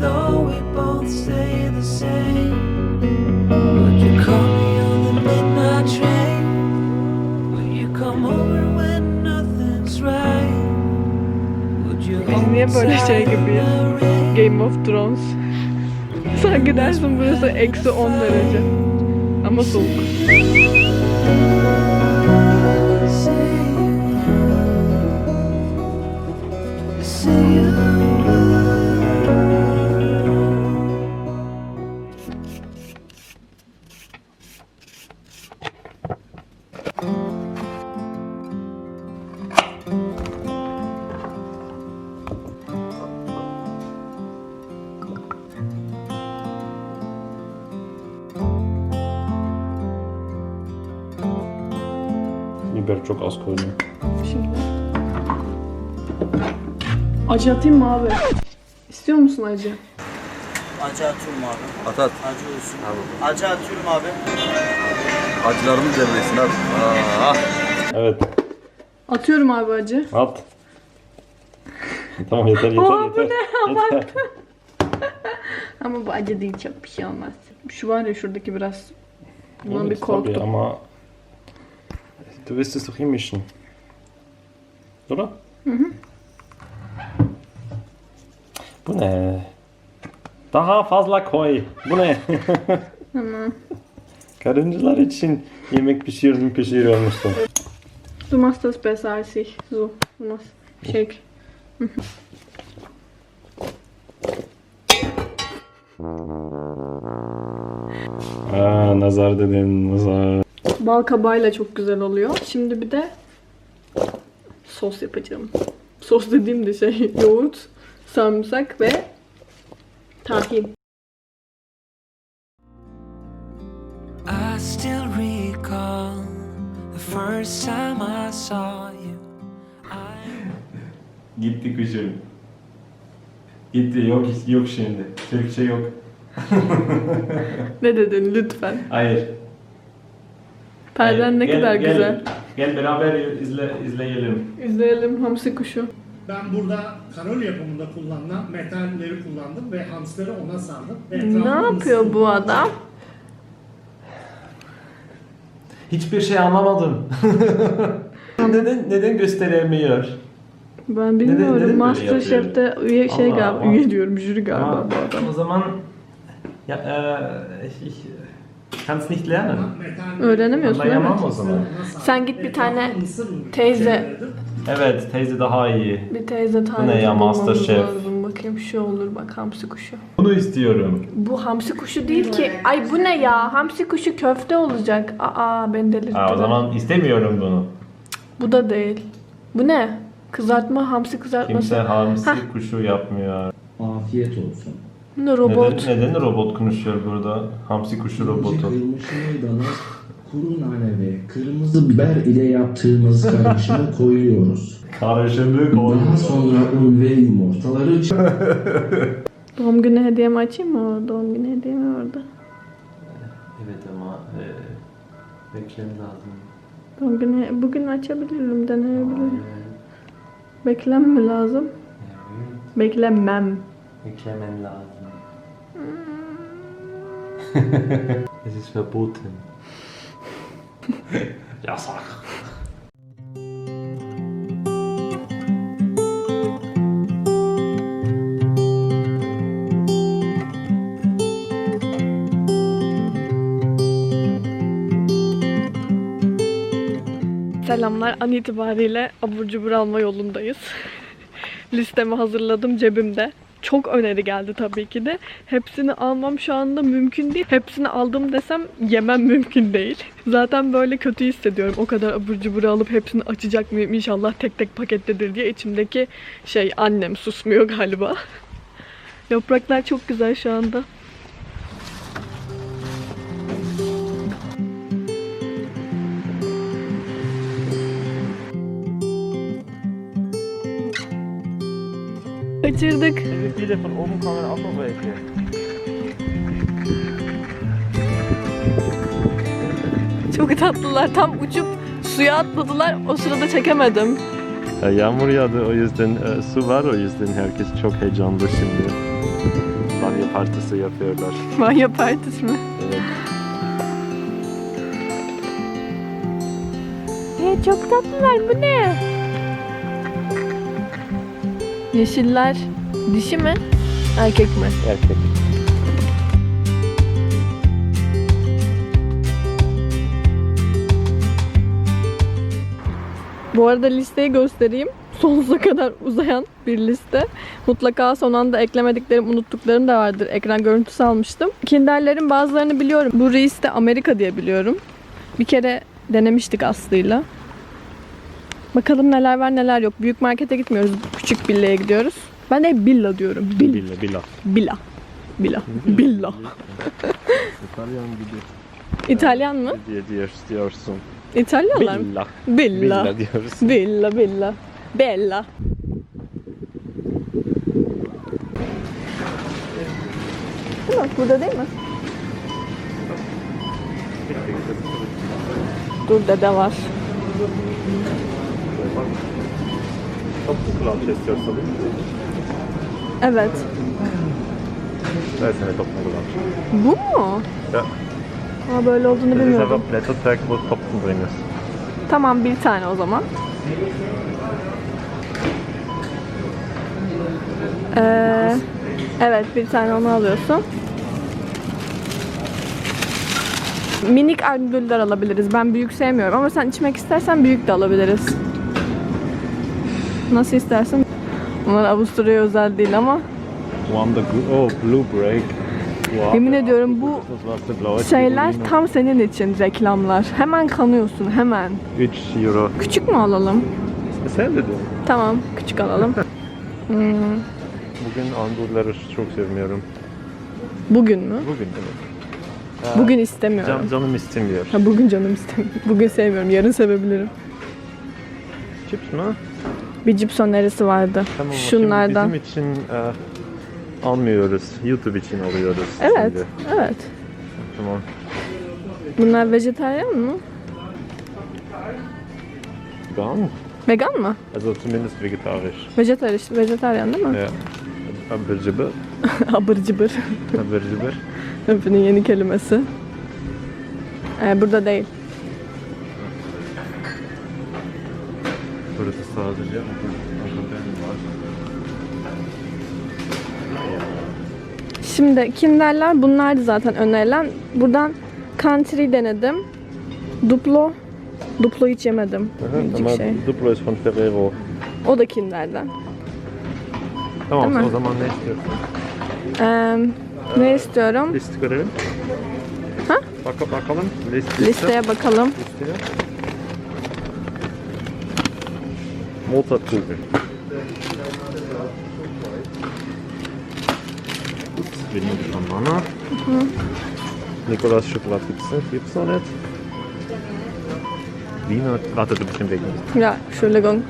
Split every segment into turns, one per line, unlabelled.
though we both stay the same. Would you call me on the midnight train? Will you come over when nothing's right? Would you
Biz
hold
niye böyle şey
rain?
Game of Thrones. Sanki dersin burası eksi 10 derece. Ama soğuk.
Biber çok az koydum.
Şimdi. Acı atayım mı abi? İstiyor musun acı?
Acı atıyorum abi.
At at.
Acı olsun. Acı atıyorum abi.
Acılarımız devresin at. Aa,
Evet.
Atıyorum abi acı.
At. tamam yeter yeter
Oha, bu
yeter.
ne?
yeter.
Ama bu acı değil çok bir şey olmaz. Şu var ya şuradaki biraz.
Evet,
bir
tabii
korktum.
ama du wirst es doch hinmischen. Oder? Bu ne? Daha fazla koy. Bu ne? Karıncalar için yemek pişirdim pişiriyormuşsun.
Du machst das besser als ich. So, du machst Shake.
Aa, nazar dedin nazar.
Bal kabağıyla çok güzel oluyor. Şimdi bir de sos yapacağım. Sos dediğim de şey yoğurt, sarımsak ve tahin.
I still recall the first time I saw you. I
Gitti kuşum. Gitti yok yok şimdi. Türkçe yok.
Ne dedin lütfen?
Hayır.
Perden ne
Gel-
kadar
gel-
güzel.
Gel beraber izle, izleyelim.
İzleyelim hamsi kuşu.
Ben burada karol yapımında kullanılan metalleri kullandım ve hamsleri ona sardım.
Ne yapıyor bu adam?
Hiçbir şey anlamadım. neden neden gösteremiyor?
Ben bilmiyorum. Masterchef'te üye şey
Allah
galiba,
Allah.
üye diyorum jüri galiba
Ama
bu adam.
o zaman ya äh, ich, ich kann es nicht lernen.
Öğrenemiyorsun değil mi?
Anlayamam o zaman.
Sen git bir tane teyze-.
Evet teyze daha iyi.
Bir teyze tarifi
ne ya,
bulmamız
Masterchef?
lazım. Bakayım şu olur bak hamsi kuşu.
Bunu istiyorum.
Bu hamsi kuşu değil ki. Ay bu ne ya? Hamsi kuşu köfte olacak. Aa ben delirttiler.
Ha, o zaman istemiyorum bunu.
Bu da değil. Bu ne? Kızartma, hamsi kızartması.
Kimse hamsi
Hah.
kuşu yapmıyor.
Afiyet olsun.
Ne robot?
Neden, neden robot konuşuyor burada? Hamsi kuşu robotu.
kırılmış maydanoz, kuru nane ve kırmızı biber ile yaptığımız karışımı koyuyoruz.
Karışımı
Daha sonra un ve yumurtaları
Doğum günü hediyemi açayım mı? o Doğum günü hediyemi orada.
Evet ama e, beklem lazım.
Doğum günü bugün açabilirim, deneyebilirim. Beklem mi lazım? Beklemem.
Beklemen lazım. Es ist verboten. Yasak.
Selamlar. An itibariyle abur cubur alma yolundayız. Listemi hazırladım cebimde. Çok öneri geldi tabii ki de. Hepsini almam şu anda mümkün değil. Hepsini aldım desem yemem mümkün değil. Zaten böyle kötü hissediyorum. O kadar abur cubur alıp hepsini açacak mıyım inşallah tek tek pakettedir diye içimdeki şey annem susmuyor galiba. Yapraklar çok güzel şu anda. Kaçırdık.
Von oben kommen auch noch welche.
Çok tatlılar. Tam uçup suya atladılar. O sırada çekemedim.
Ya yağmur yağdı o yüzden e, su var o yüzden herkes çok heyecanlı şimdi. Banyo partisi yapıyorlar.
Manya partisi mi?
Evet.
Ya çok tatlılar. Bu ne? Yeşiller dişi mi? Erkek mi?
Erkek.
Bu arada listeyi göstereyim. Sonsuza kadar uzayan bir liste. Mutlaka son anda eklemediklerim, unuttuklarım da vardır. Ekran görüntüsü almıştım. Kinderlerin bazılarını biliyorum. Bu Reis de Amerika diye biliyorum. Bir kere denemiştik Aslı'yla. Bakalım neler var neler yok. Büyük markete gitmiyoruz. Küçük Billa'ya gidiyoruz. Ben de Billa diyorum. Bill.
Billa, billa.
Billa. Billa. Billa.
İtalyan gibi
İtalyan mı?
diye diyor, diyorsun.
İtalyanlar mı?
Billa.
Billa.
Billa diyoruz.
Billa, billa. Bella. Değil mi? Burada değil mi? Dur dede var.
Toplu kulağım istiyorsan.
Evet.
Versene toplu kulağım.
Bu mu?
Ja.
Aa, böyle olduğunu
Das ist
bilmiyordum.
einfach Blätterteig, wo Topfen drin ist.
Tamam bir tane o zaman. Ee, evet bir tane onu alıyorsun. Minik albüller alabiliriz. Ben büyük sevmiyorum ama sen içmek istersen büyük de alabiliriz. Nasıl istersen. Bunlar Avusturya'ya özel değil ama
Warm the Oh, Blue Break. Wow.
yemin ediyorum bu şeyler tam senin için reklamlar. Hemen kanıyorsun hemen.
3 Euro.
Küçük mü alalım?
Sen dedin.
Tamam küçük alalım. Hmm.
Bugün hamburgerleri çok sevmiyorum.
Bugün mü?
Bugün evet.
Bugün istemiyorum.
Can, canım istemiyor.
Ha, bugün canım istemiyor. Bugün sevmiyorum. Yarın sevebilirim.
Chips mi?
Bir cips önerisi vardı.
Tamam.
Şunlardan.
Bizim için e, almıyoruz. YouTube için alıyoruz.
Evet.
Şimdi.
Evet.
Tamam.
Bunlar vejetaryen mı?
Vegan?
Vegan mı?
Also zumindest vegetarisch.
Vejetaryen, vejetaryen değil mi?
Ja. Aber cıbır.
Abır cıbır.
Aber cıbır.
Öpünün yeni kelimesi. Ee, burada değil.
Burası sadece var.
Şimdi kinderler bunlardı zaten önerilen. Buradan country denedim. Duplo. Duplo hiç yemedim.
Ama
şey.
Duplo ist von Ferrero.
O da kinderden.
Tamam
Değil mi?
o zaman ne istiyorsun?
Ee, ne istiyorum?
Liste görelim.
Ha?
Bak bakalım. List, liste.
Listeye bakalım.
Listeye. Manna. Nikolaus Schokolade gibt's nicht. Gibt's noch nicht. Wiener. Warte, du bist im Weg.
Ya gong.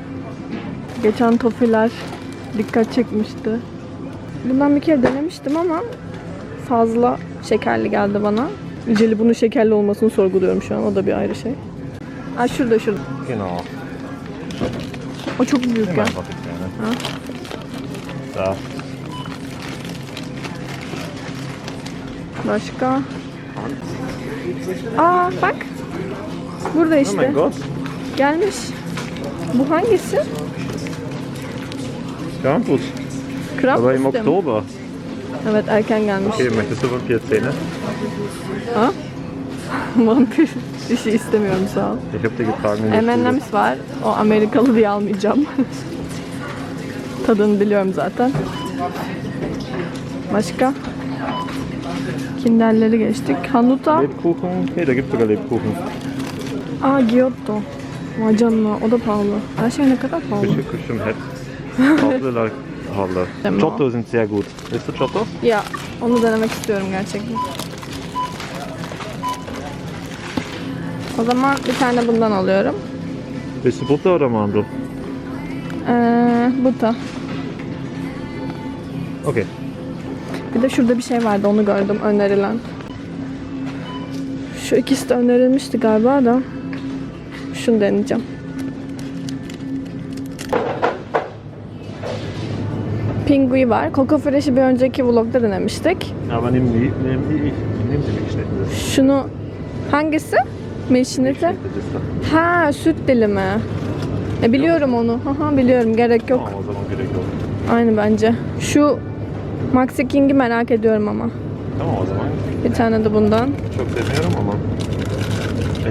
Geçen tofiler dikkat çekmişti. Bundan bir kere denemiştim ama fazla şekerli geldi bana. Jelibonun şekerli olmasını sorguluyorum şu an. O da bir ayrı şey. Aa şurada şurada.
Genau.
O çok büyük ya.
einfach die kleine. Da.
Başka. Aa bak. Burada
Oh
işte. Gelmiş. Bu hangisi?
Krampus.
Krampus
Aber im? Oktober.
Evet erken gelmiş.
Okay, möchtest du Vampirzähne?
Ha? Vampir işi istemiyorum sağ ol.
Ich habe die getragen in der Schule.
M&M's var. O Amerikalı diye almayacağım. Tadını biliyorum zaten. Başka? Kinderleri geçtik. Hanuta.
Lebkuchen? Hey, da gibt sogar Lebkuchen.
Aa Giotto. Vay canına o da pahalı. Her şey ne kadar pahalı.
Küche, Küche im Head. Tatlılar pahalı. Giotto sind sehr gut. Willst du Giotto?
Ya onu denemek istiyorum gerçekten. O zaman bir tane bundan alıyorum.
Butter oder Mandel?
Ee, buta.
Okey.
Bir de şurada bir şey vardı onu gördüm önerilen. Şu ikisi de önerilmişti galiba da. Şunu deneyeceğim. Pingui var. Coco Fresh'i bir önceki vlogda denemiştik.
Die, nimm die, nimm die Milchschnitte.
Şunu hangisi?
Da.
Ha süt dilimi. E, biliyorum onu. Haha biliyorum gerek yok.
Tamam o zaman gerek yok.
Aynı bence. Şu Maxi King'i merak ediyorum ama.
Tamam o zaman.
Bir tane de bundan.
Çok sevmiyorum ama.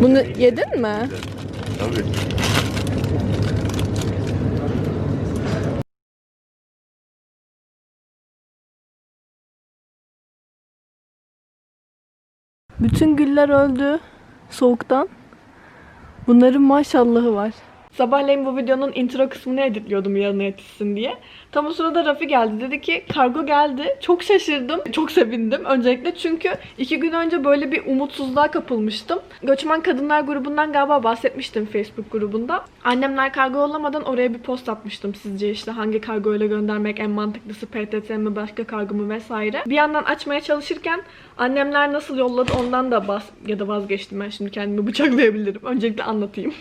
Bunu yedin mi?
Tabii.
Bütün güller öldü soğuktan. Bunların maşallahı var. Sabahleyin bu videonun intro kısmını editliyordum yarına yetişsin diye. Tam o sırada Rafi geldi. Dedi ki kargo geldi. Çok şaşırdım. Çok sevindim öncelikle çünkü iki gün önce böyle bir umutsuzluğa kapılmıştım. Göçmen Kadınlar grubundan galiba bahsetmiştim Facebook grubunda. Annemler kargo yollamadan oraya bir post atmıştım sizce işte hangi kargo ile göndermek en mantıklısı PTT mi başka kargo mu vesaire. Bir yandan açmaya çalışırken annemler nasıl yolladı ondan da bas ya da vazgeçtim ben şimdi kendimi bıçaklayabilirim. Öncelikle anlatayım.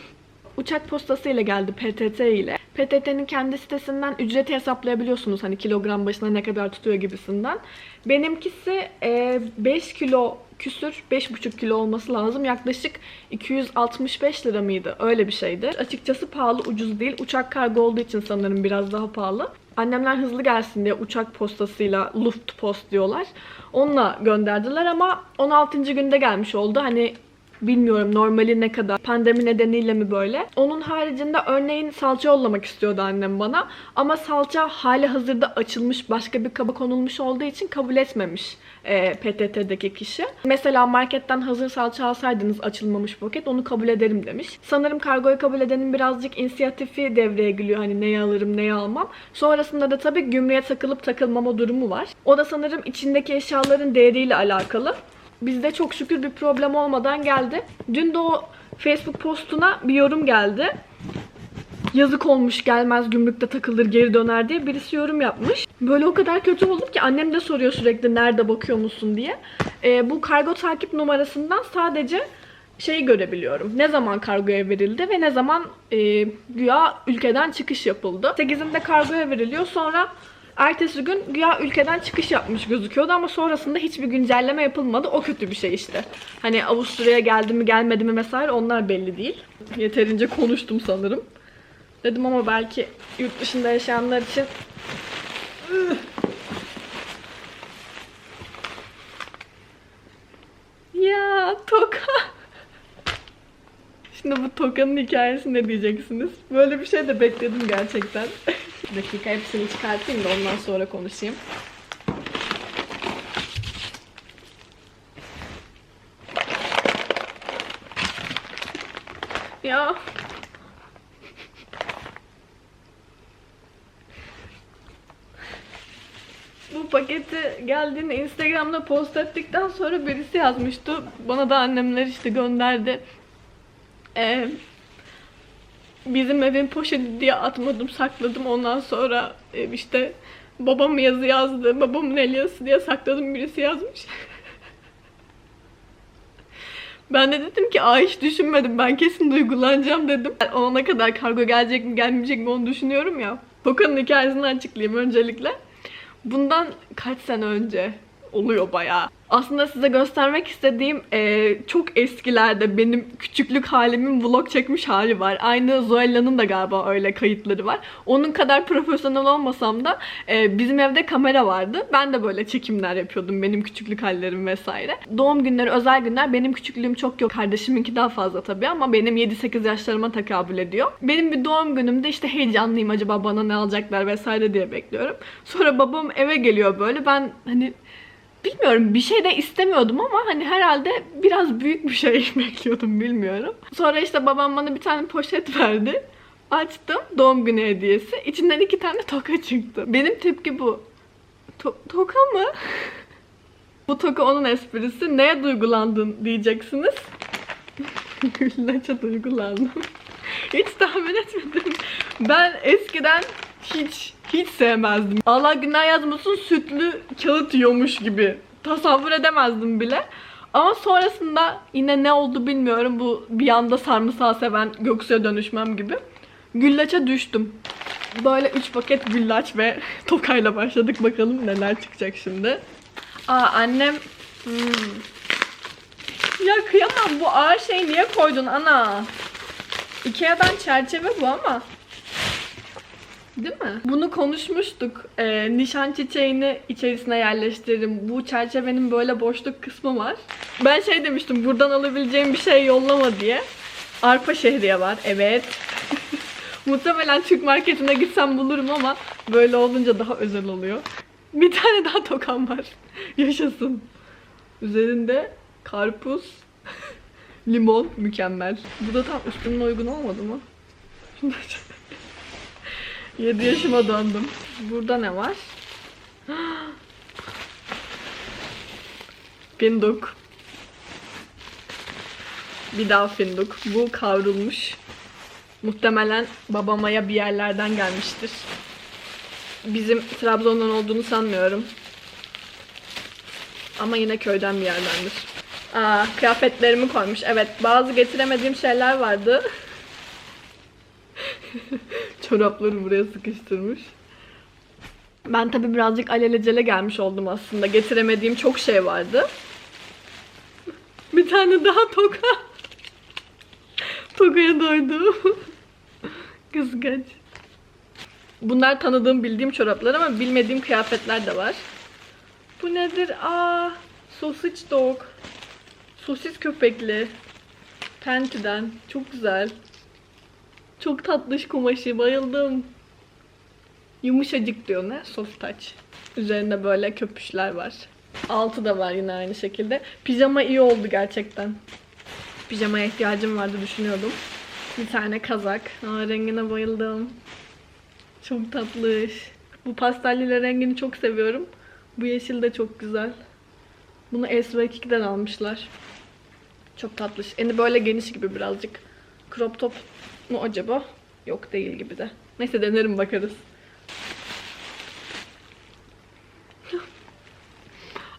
Uçak postası ile geldi PTT ile. PTT'nin kendi sitesinden ücreti hesaplayabiliyorsunuz hani kilogram başına ne kadar tutuyor gibisinden. Benimkisi e, 5 kilo küsür 5,5 kilo olması lazım. Yaklaşık 265 lira mıydı? Öyle bir şeydi. Açıkçası pahalı ucuz değil. Uçak kargo olduğu için sanırım biraz daha pahalı. Annemler hızlı gelsin diye uçak postasıyla Luftpost diyorlar. Onunla gönderdiler ama 16. günde gelmiş oldu. Hani Bilmiyorum normali ne kadar. Pandemi nedeniyle mi böyle? Onun haricinde örneğin salça yollamak istiyordu annem bana. Ama salça hali hazırda açılmış başka bir kaba konulmuş olduğu için kabul etmemiş e, PTT'deki kişi. Mesela marketten hazır salça alsaydınız açılmamış paket onu kabul ederim demiş. Sanırım kargoyu kabul edenin birazcık inisiyatifi devreye giriyor. Hani neyi alırım neyi almam. Sonrasında da tabii gümrüğe takılıp takılmama durumu var. O da sanırım içindeki eşyaların değeriyle alakalı. Bizde çok şükür bir problem olmadan geldi. Dün de o Facebook postuna bir yorum geldi. Yazık olmuş gelmez gümrükte takılır geri döner diye birisi yorum yapmış. Böyle o kadar kötü oldum ki annem de soruyor sürekli nerede bakıyor musun diye. Ee, bu kargo takip numarasından sadece şeyi görebiliyorum. Ne zaman kargoya verildi ve ne zaman e, güya ülkeden çıkış yapıldı. 8'inde kargoya veriliyor sonra Ertesi gün güya ülkeden çıkış yapmış gözüküyordu ama sonrasında hiçbir güncelleme yapılmadı. O kötü bir şey işte. Hani Avusturya'ya geldi mi gelmedi mi vesaire onlar belli değil. Yeterince konuştum sanırım. Dedim ama belki yurt dışında yaşayanlar için Ya toka. Şimdi bu tokanın hikayesi ne diyeceksiniz? Böyle bir şey de bekledim gerçekten. Bir dakika hepsini çıkartayım da ondan sonra konuşayım. Ya. Bu paketi geldiğinde Instagram'da post ettikten sonra birisi yazmıştı. Bana da annemler işte gönderdi. Ee, bizim evin poşeti diye atmadım sakladım ondan sonra e, işte babam yazı yazdı babamın el yazısı diye sakladım birisi yazmış. ben de dedim ki aa hiç düşünmedim ben kesin duygulanacağım dedim. Yani Ona kadar kargo gelecek mi gelmeyecek mi onu düşünüyorum ya. Tokanın hikayesini açıklayayım öncelikle. Bundan kaç sene önce oluyor bayağı. Aslında size göstermek istediğim e, çok eskilerde benim küçüklük halimin vlog çekmiş hali var. Aynı Zoella'nın da galiba öyle kayıtları var. Onun kadar profesyonel olmasam da e, bizim evde kamera vardı. Ben de böyle çekimler yapıyordum benim küçüklük hallerim vesaire. Doğum günleri, özel günler benim küçüklüğüm çok yok. Kardeşiminki daha fazla tabii ama benim 7-8 yaşlarıma tekabül ediyor. Benim bir doğum günümde işte heyecanlıyım acaba bana ne alacaklar vesaire diye bekliyorum. Sonra babam eve geliyor böyle. Ben hani Bilmiyorum bir şey de istemiyordum ama hani herhalde biraz büyük bir şey bekliyordum bilmiyorum. Sonra işte babam bana bir tane poşet verdi. Açtım doğum günü hediyesi. İçinden iki tane toka çıktı. Benim tepki bu. To- toka mı? bu toka onun esprisi. Neye duygulandın diyeceksiniz. Güllaç'a duygulandım. Hiç tahmin etmedim. Ben eskiden hiç Hiç sevmezdim. Allah günler yazmasın sütlü kağıt yiyormuş gibi. Tasavvur edemezdim bile. Ama sonrasında yine ne oldu bilmiyorum. Bu bir anda sarımsağı seven Göksu'ya dönüşmem gibi. Güllaç'a düştüm. Böyle 3 paket güllaç ve tokayla başladık. Bakalım neler çıkacak şimdi. Aa annem... Hmm. Ya kıyamam bu ağır şeyi niye koydun ana? Ikea'dan çerçeve bu ama. Değil mi? Bunu konuşmuştuk. Ee, nişan çiçeğini içerisine yerleştiririm. Bu çerçevenin böyle boşluk kısmı var. Ben şey demiştim buradan alabileceğim bir şey yollama diye. Arpa şehriye var. Evet. Muhtemelen Türk marketine gitsem bulurum ama böyle olunca daha özel oluyor. Bir tane daha tokam var. Yaşasın. Üzerinde karpuz, limon mükemmel. Bu da tam üstümün uygun olmadı mı? Şunu 7 yaşıma döndüm. Burada ne var? Fındık. Bir daha fındık. Bu kavrulmuş. Muhtemelen babama ya bir yerlerden gelmiştir. Bizim Trabzon'dan olduğunu sanmıyorum. Ama yine köyden bir yerdendir. Aa, kıyafetlerimi koymuş. Evet, bazı getiremediğim şeyler vardı. Çorapları buraya sıkıştırmış. Ben tabi birazcık alelacele gelmiş oldum aslında. Getiremediğim çok şey vardı. Bir tane daha toka. Tokaya doydum. Kıskanç. Bunlar tanıdığım, bildiğim çoraplar ama bilmediğim kıyafetler de var. Bu nedir? Aa, sausage dog. Sosis köpekli. Penti'den. Çok güzel. Çok tatlış kumaşı. Bayıldım. Yumuşacık diyor ne? Soft touch. Üzerinde böyle köpüşler var. Altı da var yine aynı şekilde. Pijama iyi oldu gerçekten. Pijamaya ihtiyacım vardı düşünüyordum. Bir tane kazak. Aa, rengine bayıldım. Çok tatlış. Bu pastelliyle rengini çok seviyorum. Bu yeşil de çok güzel. Bunu Esra 2'den almışlar. Çok tatlış. Eni böyle geniş gibi birazcık. Crop top mu acaba? Yok değil gibi de. Neyse denerim bakarız.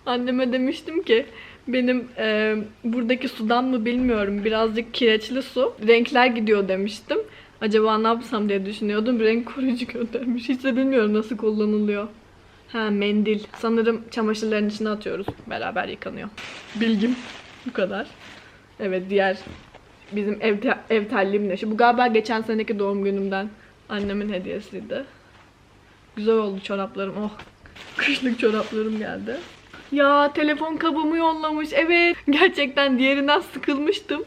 Anneme demiştim ki benim e, buradaki sudan mı bilmiyorum birazcık kireçli su. Renkler gidiyor demiştim. Acaba ne yapsam diye düşünüyordum. Renk koruyucu göndermiş. Hiç de bilmiyorum nasıl kullanılıyor. Ha mendil. Sanırım çamaşırların içine atıyoruz. Beraber yıkanıyor. Bilgim bu kadar. Evet diğer bizim ev, ev terliğim de. şu. Bu galiba geçen seneki doğum günümden annemin hediyesiydi. Güzel oldu çoraplarım. Oh. Kışlık çoraplarım geldi. Ya telefon kabımı yollamış. Evet. Gerçekten diğerinden sıkılmıştım.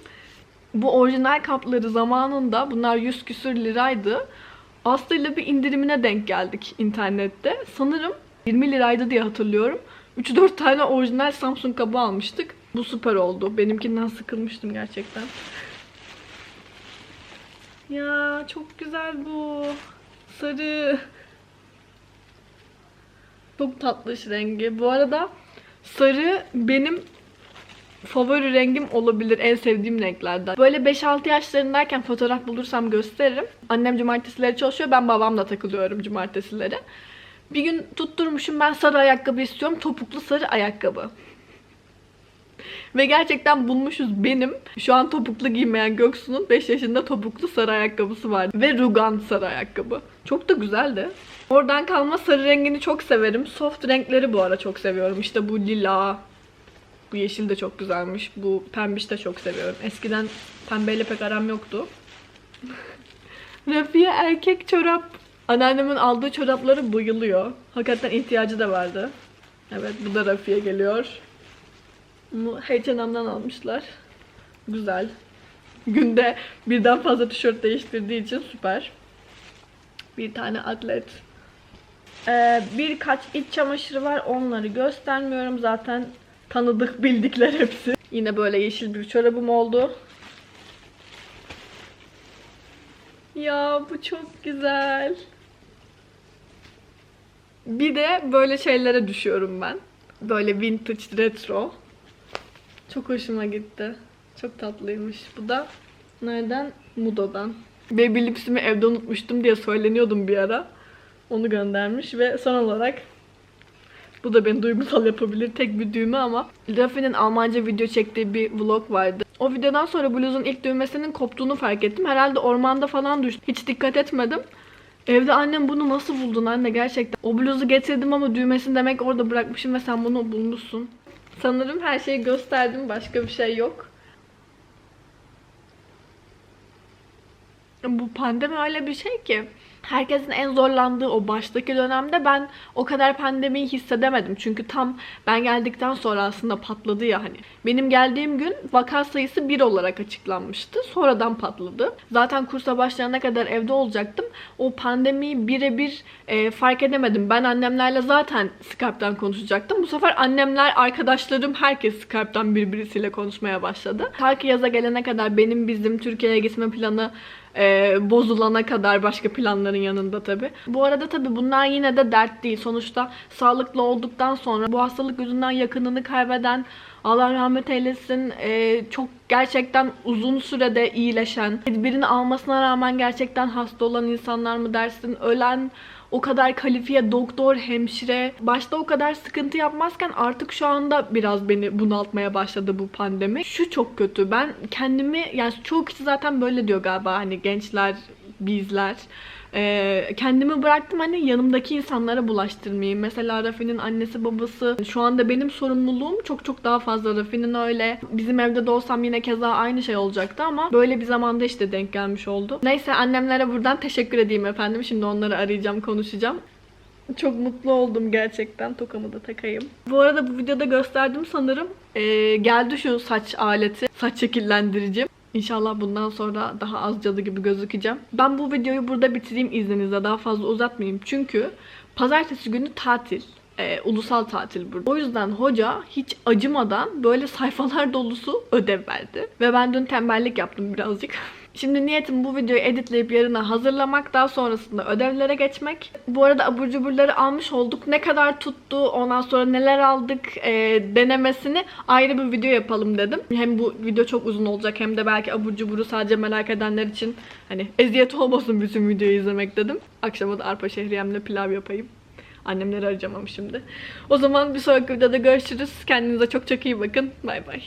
Bu orijinal kapları zamanında bunlar 100 küsür liraydı. Aslı'yla bir indirimine denk geldik internette. Sanırım 20 liraydı diye hatırlıyorum. 3-4 tane orijinal Samsung kabı almıştık. Bu süper oldu. Benimkinden sıkılmıştım gerçekten. Ya çok güzel bu. Sarı. Çok tatlış rengi. Bu arada sarı benim favori rengim olabilir. En sevdiğim renklerden. Böyle 5-6 yaşlarındayken fotoğraf bulursam gösteririm. Annem cumartesileri çalışıyor. Ben babamla takılıyorum cumartesileri. Bir gün tutturmuşum ben sarı ayakkabı istiyorum. Topuklu sarı ayakkabı. Ve gerçekten bulmuşuz benim. Şu an topuklu giymeyen Göksu'nun 5 yaşında topuklu sarı ayakkabısı vardı. Ve rugan sarı ayakkabı. Çok da güzeldi. Oradan kalma sarı rengini çok severim. Soft renkleri bu ara çok seviyorum. İşte bu lila. Bu yeşil de çok güzelmiş. Bu pembiş de çok seviyorum. Eskiden pembeyle pek aram yoktu. Rafiye erkek çorap. Anneannemin aldığı çorapları bayılıyor. Hakikaten ihtiyacı da vardı. Evet bu da Rafiye geliyor. Bunu H&M'den almışlar. Güzel. Günde birden fazla tişört değiştirdiği için süper. Bir tane atlet. Ee, birkaç iç çamaşırı var. Onları göstermiyorum. Zaten tanıdık bildikler hepsi. Yine böyle yeşil bir çorabım oldu. Ya bu çok güzel. Bir de böyle şeylere düşüyorum ben. Böyle vintage retro. Çok hoşuma gitti. Çok tatlıymış. Bu da nereden? Mudo'dan. Baby lipsimi evde unutmuştum diye söyleniyordum bir ara. Onu göndermiş ve son olarak bu da beni duygusal yapabilir tek bir düğme ama Rafi'nin Almanca video çektiği bir vlog vardı. O videodan sonra bluzun ilk düğmesinin koptuğunu fark ettim. Herhalde ormanda falan düştü. Hiç dikkat etmedim. Evde annem bunu nasıl buldun anne gerçekten? O bluzu getirdim ama düğmesini demek orada bırakmışım ve sen bunu bulmuşsun. Sanırım her şeyi gösterdim. Başka bir şey yok. Bu pandemi öyle bir şey ki herkesin en zorlandığı o baştaki dönemde ben o kadar pandemiyi hissedemedim. Çünkü tam ben geldikten sonra aslında patladı ya hani. Benim geldiğim gün vaka sayısı 1 olarak açıklanmıştı. Sonradan patladı. Zaten kursa başlayana kadar evde olacaktım. O pandemiyi birebir e, fark edemedim. Ben annemlerle zaten Skype'dan konuşacaktım. Bu sefer annemler, arkadaşlarım herkes Skype'dan birbirisiyle konuşmaya başladı. Ta ki yaza gelene kadar benim bizim Türkiye'ye gitme planı e, bozulana kadar başka planların yanında tabi. Bu arada tabi bunlar yine de dert değil. Sonuçta sağlıklı olduktan sonra bu hastalık yüzünden yakınını kaybeden Allah rahmet eylesin e, çok gerçekten uzun sürede iyileşen, tedbirini almasına rağmen gerçekten hasta olan insanlar mı dersin, ölen o kadar kalifiye doktor, hemşire başta o kadar sıkıntı yapmazken artık şu anda biraz beni bunaltmaya başladı bu pandemi. Şu çok kötü. Ben kendimi yani çoğu kişi zaten böyle diyor galiba hani gençler, bizler. Ee, kendimi bıraktım hani yanımdaki insanlara bulaştırmayayım. Mesela Rafi'nin annesi babası şu anda benim sorumluluğum çok çok daha fazla. Rafi'nin öyle bizim evde de olsam yine keza aynı şey olacaktı ama böyle bir zamanda işte denk gelmiş oldu. Neyse annemlere buradan teşekkür edeyim efendim. Şimdi onları arayacağım konuşacağım. Çok mutlu oldum gerçekten. Tokamı da takayım. Bu arada bu videoda gösterdim sanırım. Ee, geldi şu saç aleti. Saç şekillendiricim. İnşallah bundan sonra daha az cadı gibi gözükeceğim. Ben bu videoyu burada bitireyim izninizle. Daha fazla uzatmayayım. Çünkü pazartesi günü tatil. Ee, ulusal tatil burada. O yüzden hoca hiç acımadan böyle sayfalar dolusu ödev verdi. Ve ben dün tembellik yaptım birazcık. Şimdi niyetim bu videoyu editleyip yarına hazırlamak, daha sonrasında ödevlere geçmek. Bu arada abur cuburları almış olduk. Ne kadar tuttu, ondan sonra neler aldık e, denemesini ayrı bir video yapalım dedim. Hem bu video çok uzun olacak hem de belki abur cuburu sadece merak edenler için hani eziyet olmasın bütün videoyu izlemek dedim. Akşama da arpa şehriyemle pilav yapayım. Annemleri arayacağım ama şimdi. O zaman bir sonraki videoda görüşürüz. Kendinize çok çok iyi bakın. Bay bay.